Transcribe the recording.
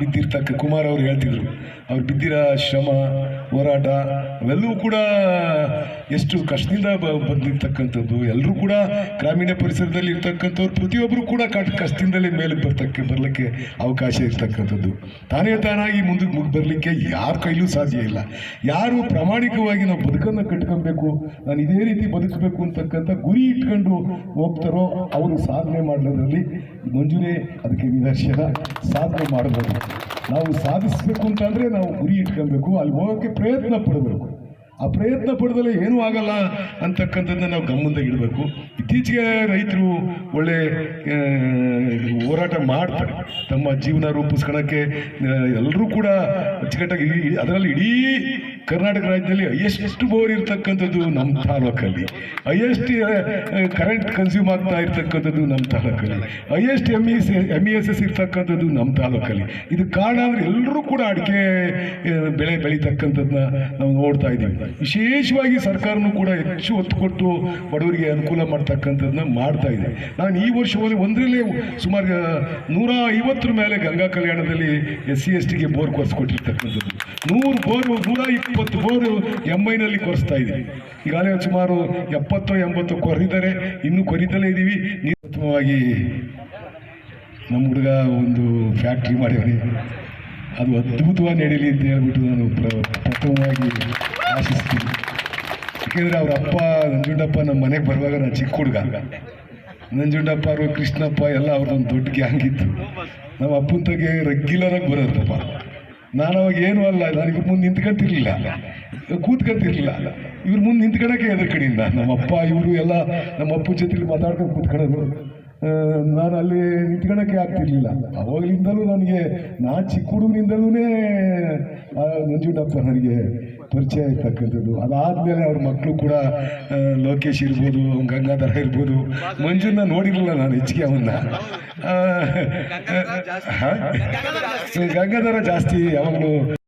ಬಿದ್ದಿರ್ತಕ್ಕ, ಕುಮಾರ್ ಅವರು ಹೇಳ್ತಿದ್ರು. ಅವ್ರು ಬಿದ್ದಿರೋ ಶ್ರಮ, ಹೋರಾಟ, ಅವೆಲ್ಲವೂ ಕೂಡ ಎಷ್ಟು ಕಷ್ಟದಿಂದ ಬಂದಿರ್ತಕ್ಕಂಥದ್ದು. ಎಲ್ಲರೂ ಕೂಡ ಗ್ರಾಮೀಣ ಪರಿಸರದಲ್ಲಿ ಇರ್ತಕ್ಕಂಥವ್ರು ಪ್ರತಿಯೊಬ್ಬರು ಕೂಡ ಕಟ್, ಕಷ್ಟದಿಂದಲೇ ಮೇಲೆ ಬರ್ತಕ್ಕೆ, ಬರಲಿಕ್ಕೆ ಅವಕಾಶ ಇರ್ತಕ್ಕಂಥದ್ದು. ತಾನೇ ತಾನಾಗಿ ಮುಂದಕ್ಕೆ ಮುಗಿ, ಬರಲಿಕ್ಕೆ ಯಾರ ಕೈಲೂ ಸಾಧ್ಯ ಇಲ್ಲ. ಯಾರು ಪ್ರಾಮಾಣಿಕವಾಗಿ ನಾವು ಬದುಕನ್ನು ಕಟ್ಕೊಬೇಕು, ನಾನು ಇದೇ ರೀತಿ ಬದುಕಬೇಕು ಅಂತಕ್ಕಂಥ ಗುರಿ ಇಟ್ಕೊಂಡು ಹೋಗ್ತಾರೋ ಅವರು ಸಾಧನೆ ಮಾಡೋದ್ರಲ್ಲಿ ಮಂಜುನೇ ಅದಕ್ಕೆ ನಿದರ್ಶನ ಸಾಧನೆ ಮಾಡಬಹುದು ನಾವು ಸಾಧಿಸಬೇಕು ಅಂತಂದ್ರೆ ನಾವು ಗುರಿ ಇಟ್ಕೊಬೇಕು ಅಲ್ಲಿ ಹೋಗೋಕ್ಕೆ ಪ್ರಯತ್ನ ಪಡಬೇಕು. ಆ ಪ್ರಯತ್ನ ಪಡೆದಲ್ಲೇ ಏನೂ ಆಗಲ್ಲ ಅಂತಕ್ಕಂಥದ್ದನ್ನ ನಾವು ಗಮನದಾಗ ಇಡಬೇಕು. ಇತ್ತೀಚೆಗೆ ರೈತರು ಒಳ್ಳೆ ಹೋರಾಟ ಮಾಡ್ತಾರೆ. ತಮ್ಮ ಜೀವನ ರೂಪಿಸ್ಕೊಳಕ್ಕೆ ಎಲ್ಲರೂ ಕೂಡ ಅಚ್ಚುಕಟ್ಟಾಗಿ ಅದರಲ್ಲಿ ಇಡೀ ಕರ್ನಾಟಕ ರಾಜ್ಯದಲ್ಲಿ ಹೈಯೆಸ್ಟ್ ಬೋರ್ ಇರ್ತಕ್ಕಂಥದ್ದು ನಮ್ಮ ತಾಲೂಕಲ್ಲಿ. ಹೈಯೆಸ್ಟ್ ಕರೆಂಟ್ ಕನ್ಸ್ಯೂಮ್ ಆಗ್ತಾ ಇರ್ತಕ್ಕಂಥದ್ದು ನಮ್ಮ ತಾಲೂಕಲ್ಲಿ. Highest M E M E S S ಇರ್ತಕ್ಕಂಥದ್ದು ನಮ್ಮ ತಾಲೂಕಲ್ಲಿ. ಇದು ಕಾರಣ ಅಂದರೆ ಎಲ್ಲರೂ ಕೂಡ ಅಡಿಕೆ ಬೆಳೆ ಬೆಳೀತಕ್ಕಂಥದ್ದನ್ನ ನಾವು ನೋಡ್ತಾ ಇದ್ದೀವಿ. ವಿಶೇಷವಾಗಿ ಸರ್ಕಾರನೂ ಕೂಡ ಹೆಚ್ಚು ಒತ್ತು ಕೊಟ್ಟು ಬಡವರಿಗೆ ಅನುಕೂಲ ಮಾಡ್ತಕ್ಕಂಥದ್ದನ್ನ ಮಾಡ್ತಾ ಇದೆ. ನಾನು ಈ ವರ್ಷದಲ್ಲಿ ಒಂದರಲ್ಲೇ ಸುಮಾರು ನೂರ ಐವತ್ತರ ಮೇಲೆ ಗಂಗಾ ಕಲ್ಯಾಣದಲ್ಲಿ ಎಸ್ ಸಿ ಎಸ್ ಟಿಗೆ ಬೋರ್ ಕೊಟ್ಟಿರ್ತಕ್ಕಂಥದ್ದು ನೂರು ಬೋರ್ ನೂರ ಇಪ್ಪತ್ತು ಬೋರ್ ಎಂ ಐನಲ್ಲಿ ಕೊರೆಸ್ತಾ ಇದ್ದೀವಿ ಈಗಾಗಲೇ ಸುಮಾರು ಎಪ್ಪತ್ತು ಎಂಬತ್ತು ಕೊರೆದಿದ್ದಾರೆ. ಇನ್ನೂ ಕೊರಿತಲೇ ಇದ್ದೀವಿ. ಉತ್ತಮವಾಗಿ ನಮ್ಮ ಹುಡುಗ ಒಂದು ಫ್ಯಾಕ್ಟ್ರಿ ಮಾಡಿವನಿ ಅದು ಅದ್ಭುತವಾಗಿ ನಡೀಲಿ ಅಂತ ಹೇಳ್ಬಿಟ್ಟು ನಾನು ಪ್ರ- ಪ್ರಥಮವಾಗಿ ಆಶಿಸ್ತೀನಿ. ಯಾಕೆಂದರೆ ಅವ್ರ ಅಪ್ಪ, ನಂಜುಂಡಪ್ಪ ನಮ್ಮ ಮನೆಗೆ ಬರುವಾಗ ನಾನು ಚಿಕ್ಕ ಹುಡುಗ. ನಂಜುಂಡಪ್ಪ, ಅವರು ಕೃಷ್ಣಪ್ಪ ಎಲ್ಲ ಅವ್ರದ್ದೊಂದು ದೊಡ್ಡ ಗ್ಯಾಂಗ್ ಇತ್ತು. ನಮ್ಮ ಅಪ್ಪನ ತಗೆ ರೆಗ್ಯುಲರಾಗಿ ಬರೋದಪ್ಪ ನಾನು ಅವಾಗ ಏನೂ ಅಲ್ಲ ನಾನು ಇವ್ರ ಮುಂದೆ ನಿಂತ್ಕೊಂತಿರ್ಲಿಲ್ಲ. ಕೂತ್ಕೊಂತಿರ್ಲಿಲ್ಲ. ಇವ್ರ ಮುಂದೆ ನಿಂತ್ಕೊಳಕ್ಕೆ ನಮ್ಮ ಅಪ್ಪ ಇವರು ಎಲ್ಲ ನಮ್ಮ ಅಪ್ಪನ ಜೊತೆಲಿ ಮಾತಾಡ್ಕೊಂಡು ಕೂತ್ಕೊಳ್ಳೋದು. ನಾನು ಅಲ್ಲಿ ನಿಂತ್ಕೊಳಕ್ಕೆ ಆಗ್ತಿರ್ಲಿಲ್ಲ. ಅವಾಗಲಿಂದಲೂ ನನಗೆ, ನಾ ಚಿಕ್ಕ ಹುಡುಗನಿಂದಲೂ ಮಂಜುಂಡಪ್ಪ ನನಗೆ ಪರಿಚಯ ಇರ್ತಕ್ಕಂಥದ್ದು ಅದಾದಮೇಲೆ ಅವ್ರ ಮಕ್ಕಳು ಕೂಡ ಲೋಕೇಶ್ ಇರ್ಬೋದು ಗಂಗಾಧರ ಇರ್ಬೋದು. ಮಂಜುನ ನೋಡಿರಲಿಲ್ಲ ನಾನು ಹೆಚ್ಚಿಗೆ ಅವನ್ನ. ಗಂಗಾಧರ ಜಾಸ್ತಿ. ಯಾವಾಗಲೂ.